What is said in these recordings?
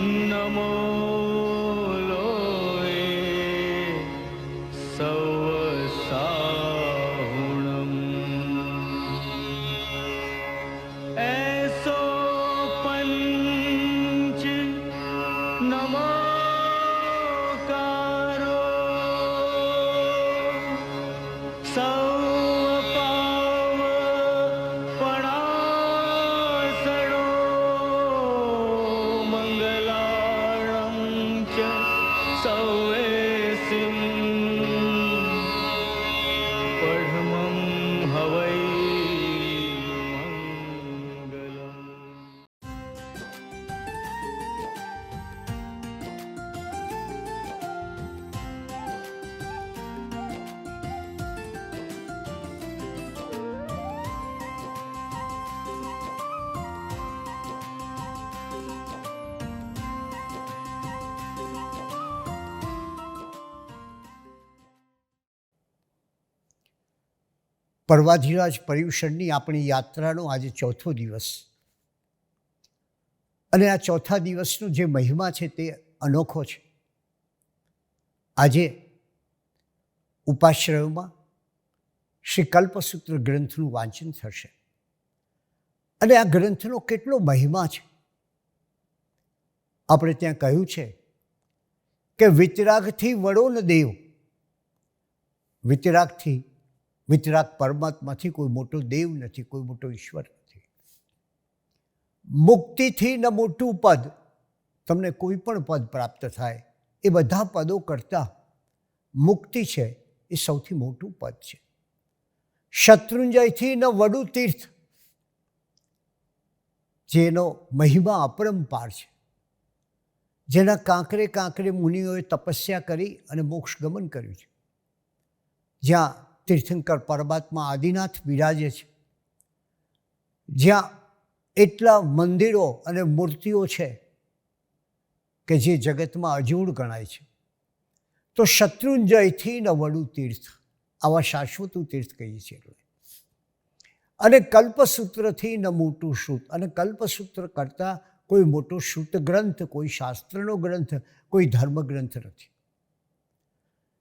नमो પર્વાધિરાજ પર્યુષણની આપણી યાત્રાનો આજે ચોથો દિવસ. અને આ ચોથા દિવસનો જે મહિમા છે તે અનોખો છે. આજે ઉપાશ્રયોમાં શ્રી કલ્પસૂત્ર ગ્રંથનું વાંચન થશે. અને આ ગ્રંથનો કેટલો મહિમા છે. આપણે ત્યાં કહ્યું છે કે વિતરાગથી વડો ન દેવ. વિતરાગથી વિતરાગ પરમાત્માથી કોઈ મોટો દેવ નથી, કોઈ મોટો ઈશ્વર નથી. મુક્તિથી ન મોટું પદ તમને કોઈ પણ પદ પ્રાપ્ત થાય, એ બધા પદો કરતાં મુક્તિ છે, એ સૌથી મોટું પદ છે. શત્રુંજયથી ન વડું તીર્થ, જેનો મહિમા અપરંપાર છે. જેના કાંકરે કાંકરે મુનિઓએ તપસ્યા કરી અને મોક્ષ ગમન કર્યું છે. જ્યાં તીર્થંકર પરમાત્મા આદિનાથ બિરાજે છે. જ્યાં એટલા મંદિરો અને મૂર્તિઓ છે કે જે જગતમાં અજોડ ગણાય છે. તો શત્રુંજયથી ન વડું તીર્થ. આવા શાશ્વતું તીર્થ કહીએ છીએ અને કલ્પસૂત્રથી ન મોટું શ્રુત. અને કલ્પસૂત્ર કરતાં કોઈ મોટો શ્રુત ગ્રંથ, કોઈ શાસ્ત્રનો ગ્રંથ, કોઈ ધર્મગ્રંથ નથી.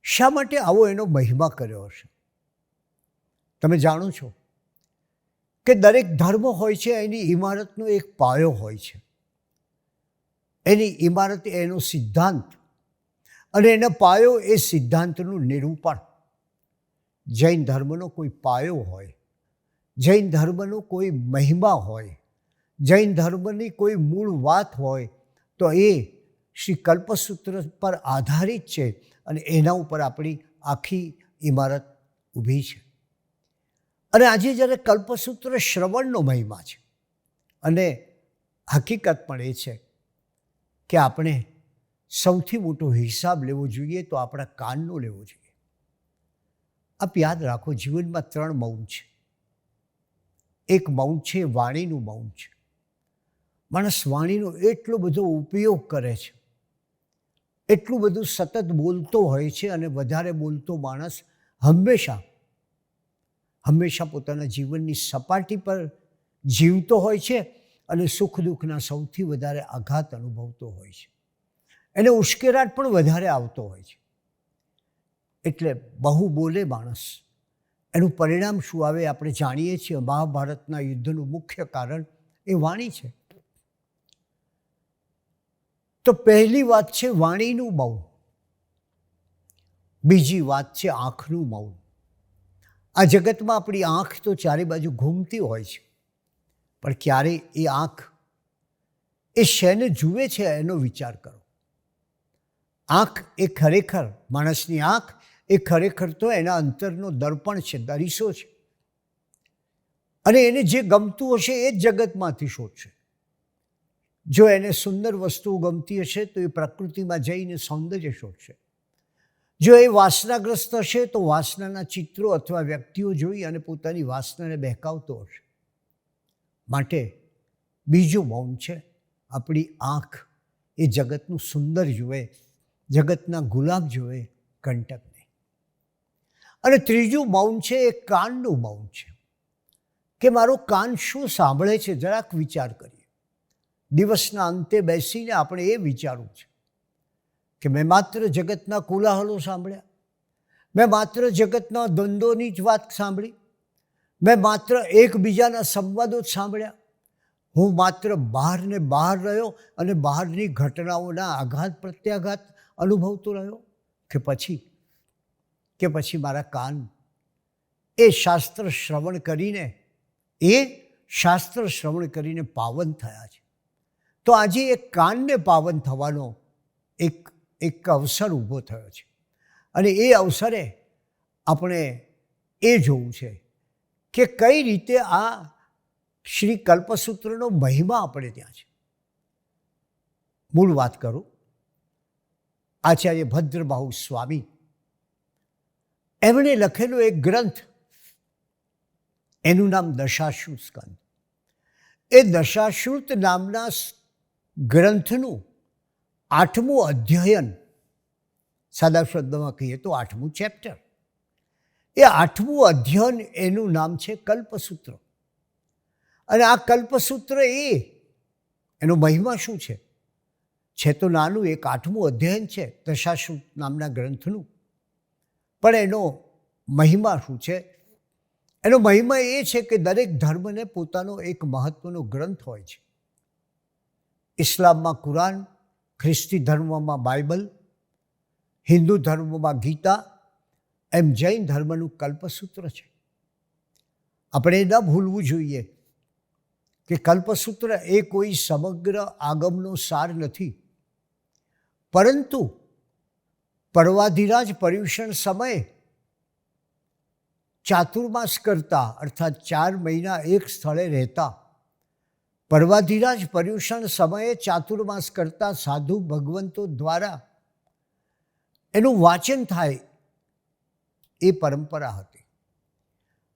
શા માટે આવો એનો મહિમા કર્યો હશે? તમે જાણો છો કે દરેક ધર્મ હોય છે, એની ઇમારતનો એક પાયો હોય છે. એની ઇમારત એનો સિદ્ધાંત અને એનો પાયો એ સિદ્ધાંતનું નિરૂપણ. જૈન ધર્મનો કોઈ પાયો હોય, જૈન ધર્મનો કોઈ મહિમા હોય, જૈન ધર્મની કોઈ મૂળ વાત હોય, તો એ શ્રી કલ્પસૂત્ર પર આધારિત છે અને એના ઉપર આપણી આખી ઇમારત ઊભી છે. અને આજે જ્યારે કલ્પસૂત્ર શ્રવણનો મહિમા છે, અને હકીકત પણ એ છે કે આપણે સૌથી મોટો હિસાબ લેવો જોઈએ તો આપણા કાનનો લેવો જોઈએ. આપ યાદ રાખો, જીવનમાં ત્રણ મૌન છે. એક મૌન છે, વાણીનું મૌન છે. માણસ વાણીનો એટલો બધો ઉપયોગ કરે છે, એટલું બધું સતત બોલતો હોય છે અને વધારે બોલતો માણસ હંમેશા હંમેશા પોતાના જીવનની સપાટી પર જીવતો હોય છે અને સુખ દુઃખના સૌથી વધારે આઘાત અનુભવતો હોય છે. એને ઉશ્કેરાટ પણ વધારે આવતો હોય છે. એટલે બહુ બોલે માણસ. એનું પરિણામ શું આવે આપણે જાણીએ છીએ. મહાભારતના યુદ્ધનું મુખ્ય કારણ એ વાણી છે. તો પહેલી વાત છે વાણીનું મૌન. બીજી વાત છે આંખનું મૌન. આ જગતમાં આપણી આંખ તો ચારે બાજુ ઘૂમતી હોય છે, પણ ક્યારે એ આંખ એ શેને જુએ છે એનો વિચાર કરો. આંખ એ ખરેખર માણસની આંખ, એ ખરેખર તો એના અંતરનો દર્પણ છે દરીસો છે. અને એને જે ગમતું હશે એ જ જગતમાંથી શોધશે. જો એને સુંદર વસ્તુઓ ગમતી હશે તો એ પ્રકૃતિમાં જઈને સૌંદર્ય શોધશે. જો એ વાસનાગ્રસ્ત હશે, તો વાસનાના ચિત્રો અથવા વ્યક્તિઓ જોઈ અને પોતાની વાસનાને બહેકાવતો હશે. માટે બીજું મૌન છે, આપણી આંખ એ જગતનું સુંદર જુએ, જગતના ગુલાબ જુએ કંટક નહીં અને ત્રીજું મૌન છે, એ કાનનું મૌન છે. કે મારો કાન શું સાંભળે છે, જરાક વિચાર કરીએ. દિવસના અંતે બેસીને આપણે એ વિચારવું છે. કે મેં માત્ર જગતના કોલાહલો સાંભળ્યા. મેં માત્ર જગતના દ્વંદ્વોની જ વાત સાંભળી. મેં માત્ર એકબીજાના સંવાદો જ સાંભળ્યા. હું માત્ર બહારને બહાર રહ્યો અને બહારની ઘટનાઓના આઘાત પ્રત્યાઘાત અનુભવતો રહ્યો. કે પછી? કે પછી મારા કાન એ શાસ્ત્ર શ્રવણ કરીને, એ શાસ્ત્ર શ્રવણ કરીને પાવન થયા છે. તો આજે એ કાનને પાવન થવાનો એક એક અવસર ઊભો થયો છે. અને એ અવસરે આપણે એ જોવું છે કે કઈ રીતે આ શ્રી કલ્પસૂત્રનો મહિમા આપણે ત્યાં છે. મૂળ વાત કરું. આચાર્ય ભદ્રબાહુ સ્વામી એમણે લખેલો એક ગ્રંથ, એનું નામ દશાશ્રુત સ્કંદ. એ દશાશ્રુત નામના ગ્રંથનું આઠમું અધ્યયન સાદા શબ્દમાં કહીએ તો આઠમું ચેપ્ટર એ આઠમું અધ્યયન એનું નામ છે કલ્પસૂત્ર. અને આ કલ્પસૂત્ર એ, એનો મહિમા શું છે? છે તો નાનું, એક આઠમું અધ્યયન છે, દશાશ્રુત નામના ગ્રંથનું. પણ એનો મહિમા શું છે? એનો મહિમા એ છે કે દરેક ધર્મને પોતાનો એક મહત્વનો ગ્રંથ હોય છે. ઇસ્લામમાં કુરાન ખ્રિસ્તી ધર્મમાં બાઇબલ, હિન્દુ ધર્મમાં ગીતા, એમ જૈન ધર્મનું કલ્પસૂત્ર છે. આપણે ન ભૂલવું જોઈએ કે કલ્પસૂત્ર એ કોઈ સમગ્ર આગમનો સાર નથી. પરંતુ પર્વાધિરાજ પર્યુષણ સમયે ચાતુર્માસ કરતા, અર્થાત ચાર મહિના એક સ્થળે રહેતા પર્વાધિરાજ પર્યુષણ સમયે ચાતુર્માસ કરતા સાધુ ભગવંતો દ્વારા એનું વાંચન થાય એ પરંપરા હતી.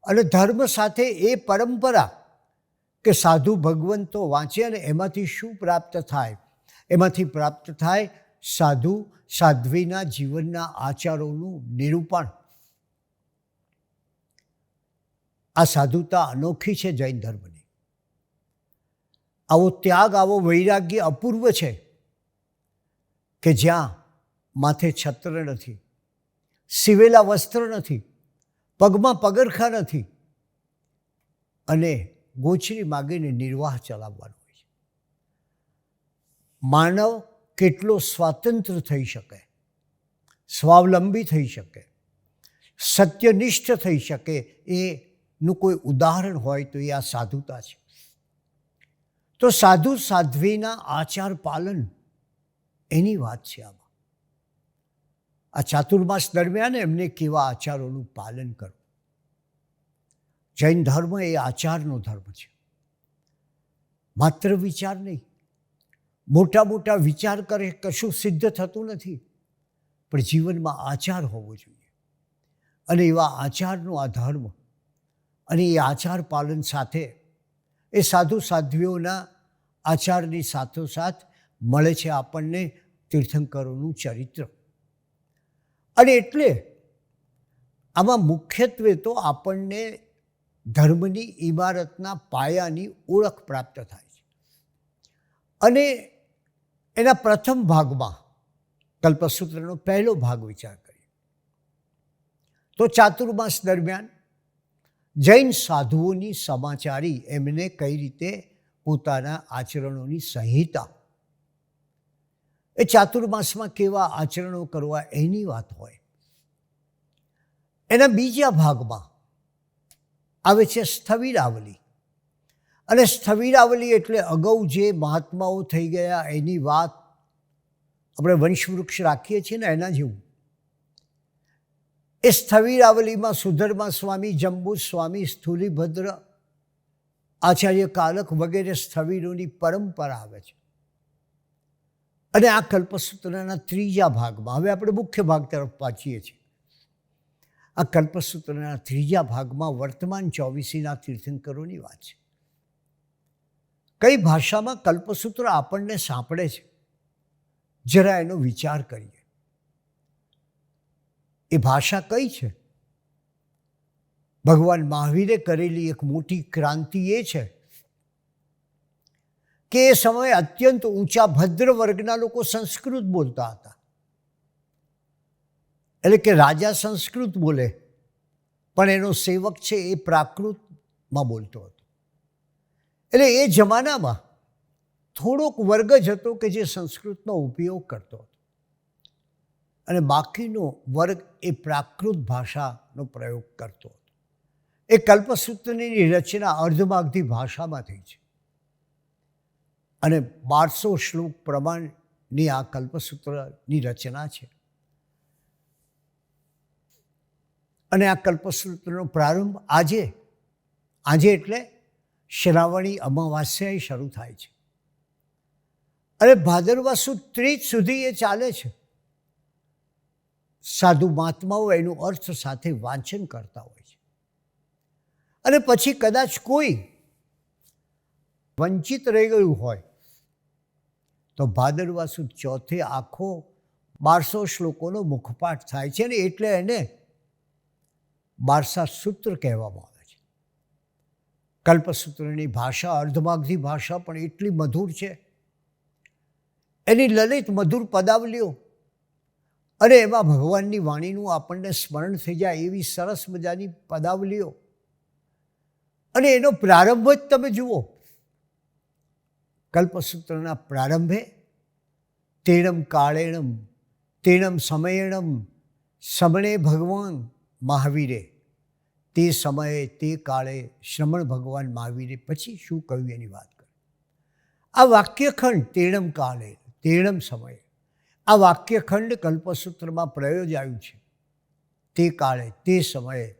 અને ધર્મ સાથે એ પરંપરા કે સાધુ ભગવંતો વાંચે અને એમાંથી શું પ્રાપ્ત થાય? એમાંથી પ્રાપ્ત થાય સાધુ સાધ્વીના જીવનના આચારોનું નિરૂપણ. આ સાધુતા અનોખી છે જૈન ધર્મની. આવો ત્યાગ, આવો વૈરાગ્ય અપૂર્વ છે કે જ્યાં માથે છત્ર નથી, સીવેલા વસ્ત્ર નથી, પગમાં પગરખા નથી અને ગોચરી માગીને નિર્વાહ ચલાવવાનો હોય છે. માનવ કેટલો સ્વાતંત્ર્ય થઈ શકે, સ્વાવલંબી થઈ શકે, સત્યનિષ્ઠ થઈ શકે, એનું કોઈ ઉદાહરણ હોય તો એ આ સાધુતા છે. તો સાધુ સાધ્વીના આચાર પાલન એની વાત છે આમાં. આ ચાતુર્માસ દરમિયાન એમને કેવા આચારોનું પાલન કરવું. જૈન ધર્મ એ આચારનો ધર્મ છે. માત્ર વિચાર નહીં. મોટા મોટા વિચાર કરે કશું સિદ્ધ થતું નથી. પણ જીવનમાં આચાર હોવો જોઈએ. અને એવા આચારનો આ ધર્મ અને એ આચાર પાલન સાથે એ સાધુ સાધ્વીઓના આચારની સાથોસાથ મળે છે આપણને તીર્થંકરોનું ચરિત્ર. અને એટલે આમાં મુખ્યત્વે તો આપણને ધર્મની ઇમારતના પાયાની ઓળખ પ્રાપ્ત થાય છે. અને એના પ્રથમ ભાગમાં કલ્પસૂત્રનો પહેલો ભાગ વિચાર કરીએ. તો ચાતુર્માસ દરમિયાન જૈન સાધુઓની સમાચારી એમને કઈ રીતે પોતાના આચરણોની સંહિતા? એ ચાતુર્માસમાં કેવા આચરણો કરવા એની વાત હોય? એના બીજા ભાગમાં આવે છે સ્થવિરાવલી. અને સ્થવિરાવલી એટલે અગાઉ જે મહાત્માઓ થઈ ગયા એની વાત આપણે વંશવૃક્ષ રાખીએ છીએ ને એના જેવું. એ સ્થવિરાવલીમાં સુધર્મા સ્વામી, જંબુ સ્વામી, સ્થુલીભદ્ર, આચાર્ય કાલક વગેરે સ્થવિરોની પરંપરા આવે છે. અને આ કલ્પસૂત્રના ત્રીજા ભાગમાં, હવે આપણે મુખ્ય ભાગ તરફ પાછીએ છીએ. આ કલ્પસૂત્રના ત્રીજા ભાગમાં વર્તમાન ચોવીસીના તીર્થંકરોની વાત છે. કઈ ભાષામાં કલ્પસૂત્ર આપણને સાંપડે છે? જરા એનો વિચાર કરીએ. એ ભાષા કઈ છે? ભગવાન મહાવીરે કરેલી એક મોટી ક્રાંતિ એ છે કે એ સમયે અત્યંત ઊંચા ભદ્ર વર્ગના લોકો સંસ્કૃત બોલતા હતા. એટલે કે રાજા સંસ્કૃત બોલે, પણ એનો સેવક છે એ પ્રાકૃતમાં બોલતો હતો. એટલે એ જમાનામાં થોડોક વર્ગ જ હતો કે જે સંસ્કૃતનો ઉપયોગ કરતો હતો. અને બાકીનો વર્ગ એ પ્રાકૃત ભાષાનો પ્રયોગ કરતો હતો. એ કલ્પસૂત્રની રચના અર્ધમાગધી ભાષામાં થઈ છે. અને બારસો શ્લોક પ્રમાણની આ કલ્પસૂત્રની રચના છે. અને આ કલ્પસૂત્રનો પ્રારંભ આજે આજે એટલે શ્રાવણી અમાવાસ્યાએ શરૂ થાય છે. અને ભાદરવા સુદ ત્રીજ સુધી એ ચાલે છે. સાધુ મહાત્માઓ એનું અર્થ સાથે વાંચન કરતા હોય છે. અને પછી કદાચ કોઈ વંચિત રહી ગયું હોય, તો ભાદરવા સુદ ચોથે આખો બારસો શ્લોકોનો મુખપાઠ થાય છે ને એટલે એને બારસા સૂત્ર કહેવામાં આવે છે. કલ્પસૂત્રની ભાષા, અર્ધમાગધી ભાષા પણ એટલી મધુર છે. એની લલિત મધુર પદાવલીઓ અને એમાં ભગવાનની વાણીનું આપણને સ્મરણ થઈ જાય એવી સરસ મજાની પદાવલીઓ. અને એનો પ્રારંભ જ તમે જુઓ. કલ્પસૂત્રના પ્રારંભે તેણમ કાળેણમ, તેણમ સમયેણમ, સમણે ભગવાન મહાવીરે. તે સમયે તે કાળે શ્રમણ ભગવાન મહાવીરે. પછી શું કહ્યું એની વાત કરી? આ વાક્યખંડ તેણમ કાળે, તેણમ સમયે. આ વાક્યખંડ કલ્પસૂત્રમાં પ્રયોજાયું છે. તે કાળે, તે સમયે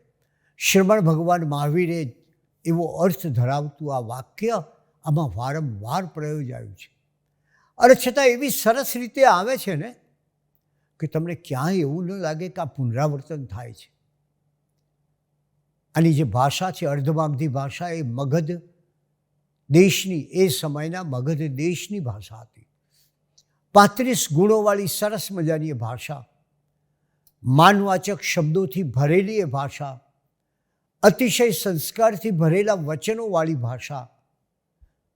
શ્રમણ ભગવાન મહાવીરે એવો અર્થ ધરાવતું આ વાક્ય આમાં વારંવાર પ્રયોજાયું છે. અને છતાં એવી સરસ રીતે આવે છે ને કે તમને ક્યાંય એવું ન લાગે કે આ પુનરાવર્તન થાય છે. આની જે ભાષા છે, અર્ધમાગધી ભાષા, એ મગધ દેશની, એ સમયના મગધ દેશની ભાષા હતી. પાંત્રીસ ગુણોવાળી સરસ મજાની ભાષા. માનવાચક શબ્દોથી ભરેલી એ ભાષા. અતિશય સંસ્કારથી ભરેલા વચનોવાળી ભાષા.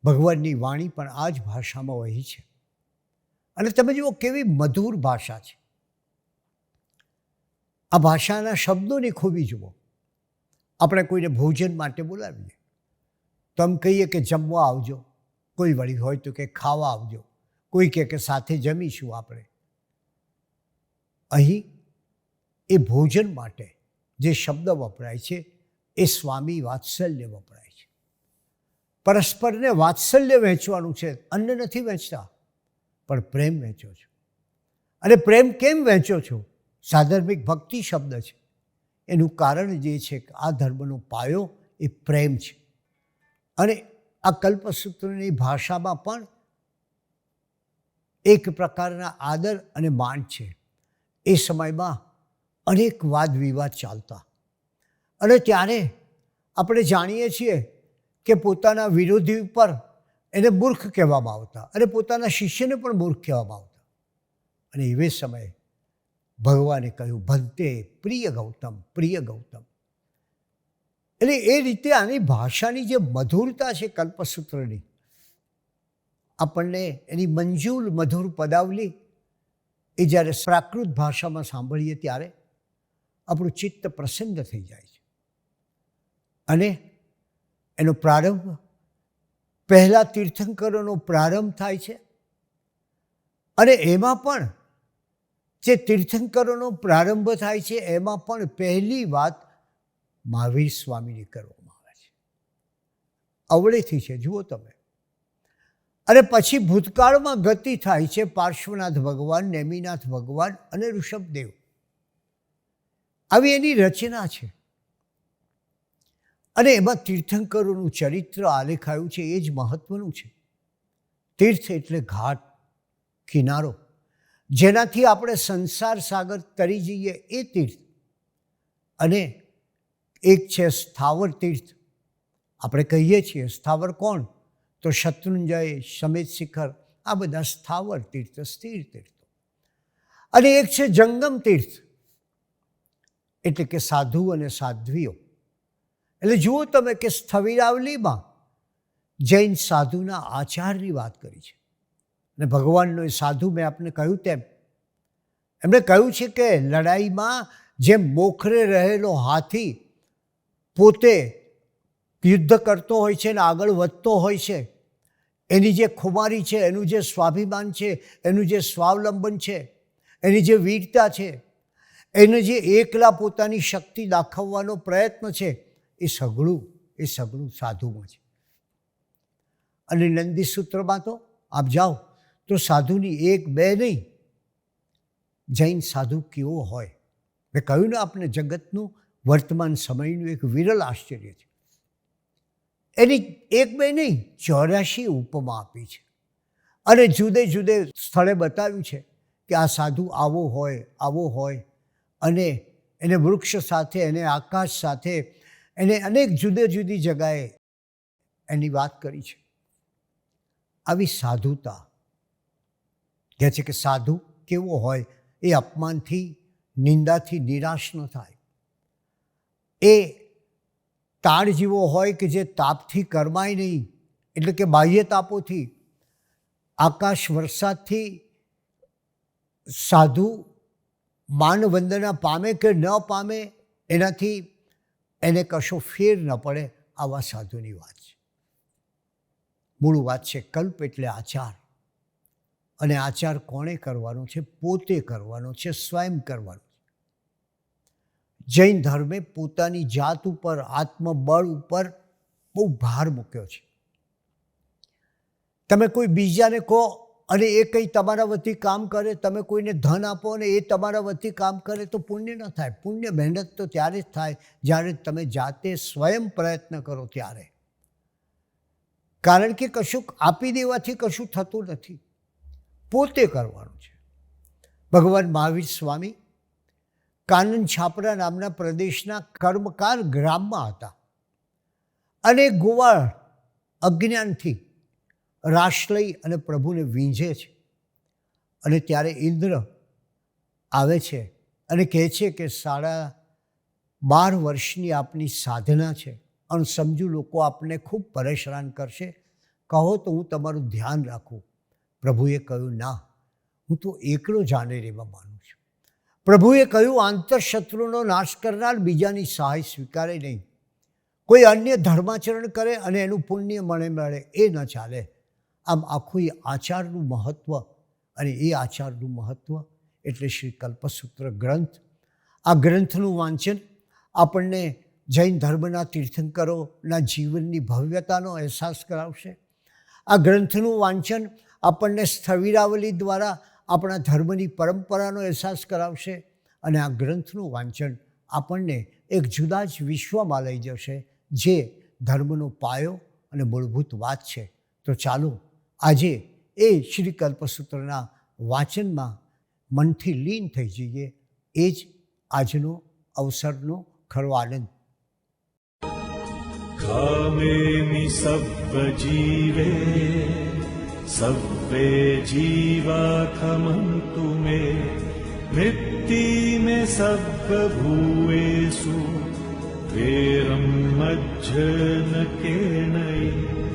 ભગવાનની વાણી પણ આ જ ભાષામાં વહી છે. અને તમે જુઓ કેવી મધુર ભાષા છે. આ ભાષાના શબ્દોની ખૂબી જુઓ. આપણે કોઈને ભોજન માટે બોલાવીએ. તો એમ કહીએ કે જમવા આવજો. કોઈ વળી હોય તો કે ખાવા આવજો. કોઈ કહે કે સાથે જમીશું આપણે. અહીં એ ભોજન માટે જે શબ્દ વપરાય છે, એ સ્વામી વાત્સલ્ય વપરાય છે. પરસ્પરને વાત્સલ્ય વહેંચવાનું છે, અન્ન નથી વહેંચતા, પણ પ્રેમ વહેંચો છો. અને પ્રેમ કેમ વહેંચો છો? સાધર્મિક ભક્તિ શબ્દ છે. એનું કારણ જે છે કે આ ધર્મનો પાયો એ પ્રેમ છે. અને આ કલ્પસૂત્રની ભાષામાં પણ એક પ્રકારના આદર અને માન છે. એ સમયમાં અનેક વાદ વિવાદ ચાલતા. અને ત્યારે આપણે જાણીએ છીએ કે પોતાના વિરોધી ઉપર એને મૂર્ખ કહેવામાં આવતા અને પોતાના શિષ્યને પણ મૂર્ખ કહેવામાં આવતા. અને એવે સમયે ભગવાને કહ્યું ભંતે પ્રિય ગૌતમ પ્રિય ગૌતમ. એટલે એ રીતે આની ભાષાની જે મધુરતા છે કલ્પસૂત્રની આપણને એની મંજૂર મધુર પદાવલી એ જ્યારે પ્રાકૃત ભાષામાં સાંભળીએ ત્યારે આપણું ચિત્ત પ્રસન્ન થઈ જાય છે. અને એનો પ્રારંભ, પહેલાં તીર્થંકરોનો પ્રારંભ થાય છે. અને એમાં પણ જે તીર્થંકરોનો પ્રારંભ થાય છે, એમાં પણ પહેલી વાત મહાવીર સ્વામીની કરવામાં આવે છે. અવળેથી છે, જુઓ તમે. અને પછી ભૂતકાળમાં ગતિ થાય છે પાર્શ્વનાથ ભગવાન, નેમિનાથ ભગવાન અને ઋષભદેવ. આવી એની રચના છે. અને એમાં તીર્થંકરોનું ચરિત્ર આલેખાયું છે, એ જ મહત્વનું છે. તીર્થ એટલે ઘાટ, કિનારો. જેનાથી આપણે સંસાર સાગર તરી જઈએ એ તીર્થ. અને એક છે સ્થાવર તીર્થ. આપણે કહીએ છીએ સ્થાવર કોણ? તો શત્રુંજય, સમેત શિખર, આ બધા સ્થાવર તીર્થ, સ્થિર તીર્થો. અને એક છે જંગમ તીર્થ, એટલે કે સાધુ અને સાધ્વીઓ. એટલે જુઓ તમે કે સ્થવિરાવલીમાં જૈન સાધુના આચારની વાત કરી છે. અને ભગવાનનો એ સાધુ મેં આપને કહ્યું તેમ, એમણે કહ્યું છે કે લડાઈમાં જેમ મોખરે રહેલો હાથી પોતે યુદ્ધ કરતો હોય છે અને આગળ વધતો હોય છે, એની જે ખુમારી છે, એનું જે સ્વાભિમાન છે, એનું જે સ્વાવલંબન છે, એની જે વીરતા છે, એને જે એકલા પોતાની શક્તિ દાખવવાનો પ્રયત્ન છે, એ સઘળું એ સઘળું સાધુમાં છે. અને નંદી સૂત્રમાં તો આપ જાઓ, તો સાધુની એક બે નહીં, જૈન સાધુ કેવો હોય? મેં કહ્યું ને આપણે જગતનું વર્તમાન સમયનું એક વિરલ આશ્ચર્ય છે. એની એક બે નહીં ચોર્યાસી ઉપમા આપી છે. અને જુદે જુદે સ્થળે બતાવ્યું છે કે આ સાધુ આવો હોય આવો હોય. અને એને વૃક્ષ સાથે, એને આકાશ સાથે, એને અનેક જુદી જુદી જગાએ એની વાત કરી છે. આવી સાધુતા કહે છે કે સાધુ કેવો હોય એ અપમાનથી, નિંદાથી નિરાશ ન થાય. એ તાળ જેવો હોય કે જે તાપથી કરમાય નહીં, એટલે કે બાહ્ય તાપોથી. આકાશ વરસાદથી સાધુ માનવંદના પામે કે ન પામે, એનાથી એને કશો ફેર ન પડે આવા સાધુની વાત છે. મૂળ વાત છે કલ્પ એટલે આચાર. અને આચાર કોણે કરવાનો છે? પોતે કરવાનો છે, સ્વયં કરવાનો. જૈન ધર્મે પોતાની જાત ઉપર, આત્મબળ ઉપર બહુ ભાર મૂક્યો છે. તમે કોઈ બીજાને કહો અને એ કંઈ તમારા વતી કામ કરે, તમે કોઈને ધન આપો અને એ તમારા વતી કામ કરે, તો પુણ્ય ન થાય. પુણ્ય મહેનત તો ત્યારે જ થાય જ્યારે તમે જાતે સ્વયં પ્રયત્ન કરો ત્યારે. કારણ કે કશુંક આપી દેવાથી કશું થતું નથી. પોતે કરવાનું છે. ભગવાન મહાવીર સ્વામી કાનન છાપરા નામના પ્રદેશના કર્મકાર ગ્રામમાં હતા. અને ગોવાળ અજ્ઞાનથી રાશ લઈ અને પ્રભુને વીંઝે છે. અને ત્યારે ઇન્દ્ર આવે છે અને કહે છે કે સાડા બાર વર્ષની આપની સાધના છે. અને સમજુ લોકો આપને ખૂબ પરેશાન કરશે. કહો તો હું તમારું ધ્યાન રાખું. પ્રભુએ કહ્યું, ના, હું તો એકલો જાનેરીમાં માનું છું. પ્રભુએ કહ્યું, આંતરશત્રુનો નાશ કરનાર બીજાની સહાય સ્વીકારે નહીં. કોઈ અન્ય ધર્માચરણ કરે અને એનું પુણ્ય મળે મળે એ ન ચાલે. આમ આખું એ આચારનું મહત્ત્વ અને એ આચારનું મહત્ત્વ એટલે શ્રી કલ્પસૂત્ર ગ્રંથ. આ ગ્રંથનું વાંચન આપણને જૈન ધર્મના તીર્થંકરોના જીવનની ભવ્યતાનો અહેસાસ કરાવશે. આ ગ્રંથનું વાંચન આપણને સ્થવિરાવલી દ્વારા આપણા ધર્મની પરંપરાનો અહેસાસ કરાવશે અને આ ગ્રંથનું વાંચન આપણને એક જુદા જ વિશ્વમાં લઈ જશે, જે ધર્મનો પાયો અને મૂળભૂત વાત છે. તો ચાલો, આજે એ શ્રી કલ્પસૂત્રના વાંચનમાં મનથી લીન થઈ જઈએ, એ જ આજનો અવસરનો ખરો આનંદ. કામે સર્વ જીવે े जीवाथमन्तु मे। भृत्ति सभुवेरं मज्जन के नै